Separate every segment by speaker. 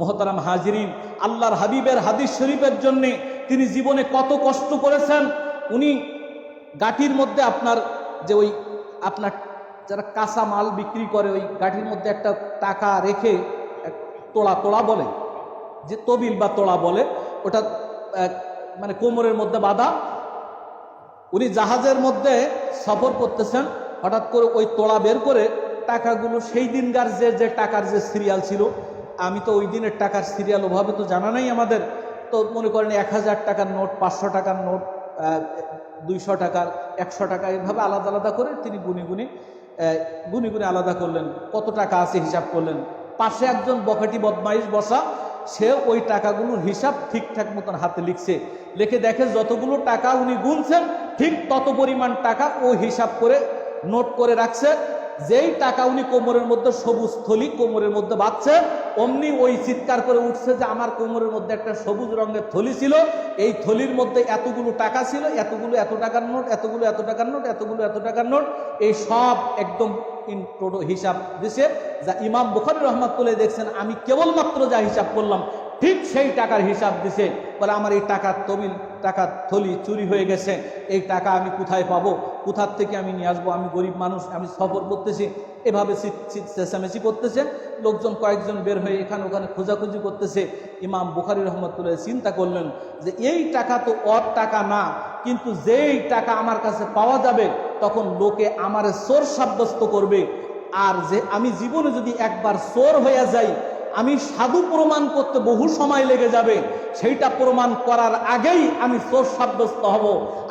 Speaker 1: মোহতারাম হাজিরিন, আল্লাহর হাবিবের হাদিস শরীফের জন্যে তিনি জীবনে কত কষ্ট করেছেন, উনি গাঠির মধ্যে আপনার যে ওই আপনার যারা কাঁচা মাল বিক্রি করে, ওই গাঠির মধ্যে একটা টাকা রেখে তোলা তোড়া বলে, যে তবিল বা তোলা বলে, ওটা মানে কোমরের মধ্যে বাঁধা, উনি জাহাজের মধ্যে সফর করতেছেন, হঠাৎ করে ওই তোলা বের করে টাকাগুলো সেই দিনকার যে যে টাকার যে সিরিয়াল ছিল আমি তো ওই দিনের টাকার সিরিয়াল ওভাবে তো জানা নাই আমাদের। তো মনে করেন এক হাজার টাকার নোট, পাঁচশো টাকার নোট দুইশো টাকার, একশো টাকা, এভাবে আলাদা আলাদা করে তিনি গুনি গুনি গুনি গুনি আলাদা করলেন। কত টাকা আছে হিসাব করলেন। পাশে একজন বখাটি বদমাইশ বসা, সে ওই টাকাগুলোর হিসাব ঠিকঠাক মতন হাতে লিখছে। লিখে দেখে যতগুলো টাকা উনি গুনছেন, ঠিক তত পরিমাণ টাকা ও হিসাব করে নোট করে রাখছে। যেই টাকা উনি কোমরের মধ্যে, সবুজ থলি কোমরের মধ্যে বাঁধছে, অমনি ওই চিৎকার করে উঠছে যে আমার কোমরের মধ্যে একটা সবুজ রঙের থলি ছিল। এই থলির মধ্যে এতগুলো টাকা ছিল, এতগুলো এত টাকার নোট, এতগুলো এত টাকার নোট, এতগুলো এত টাকার নোট। এই সব একদম হিসাব দিছে। যা ইমাম বুখারি রহমাতুল্লাহ দেখছেন, আমি কেবলমাত্র যা হিসাব করলাম ঠিক সেই টাকার হিসাব দিছে। বলে, আমার এই টাকার তবিল টাকার থলি চুরি হয়ে গেছে। এই টাকা আমি কোথায় পাবো? কোথার থেকে আমি নিয়ে আসব? আমি গরিব মানুষ, আমি সফর করতেছি। এভাবে চেঁচামেচি করতেছে। লোকজন কয়েকজন বের হয়ে এখানে ওখানে খোঁজাখুঁজি করতেছে। ইমাম বুখারি রহমতুল্লাহ চিন্তা করলেন যে, এই টাকা তো অর টাকা না, কিন্তু যেই টাকা আমার কাছে পাওয়া যাবে, তখন লোকে আমার চোর সাব্যস্ত করবে। আর যে, আমি জীবনে যদি একবার চোর হয়ে যাই আমি সাধু প্রমাণ করতে বহু সময় লেগে যাবে। সেইটা প্রমাণ করার আগেই আমি সোর সাব্যস্ত হব।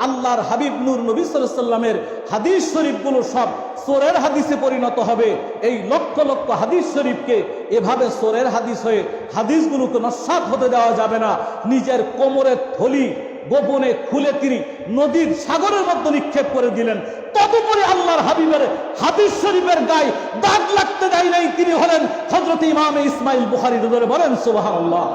Speaker 1: আল্লাহর হাবিব নুর নবী সাল্লামের হাদিস শরীফগুলো সব সোরের হাদিসে পরিণত হবে। এই লক্ষ লক্ষ হাদিস শরীফকে এভাবে সোরের হাদিস হয়ে হাদিসগুলোকে নস্বাত হতে দেওয়া যাবে না। নিজের কোমরের থলি গোপনে খুলে তিনি নদীর সাগরের মধ্যে নিক্ষেপ করে দিলেন। তদুপরি আল্লাহর হাবিবের হাদিস শরীফের গায়ে দাগ লাগতে দেয় নাই। তিনি হলেন হজরত ইমাম ইসমাইল বুহারি ধরে বলেন সুবাহ আল্লাহ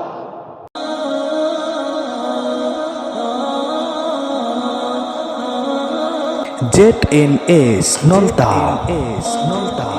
Speaker 2: Z N S Nalta. S Nalta.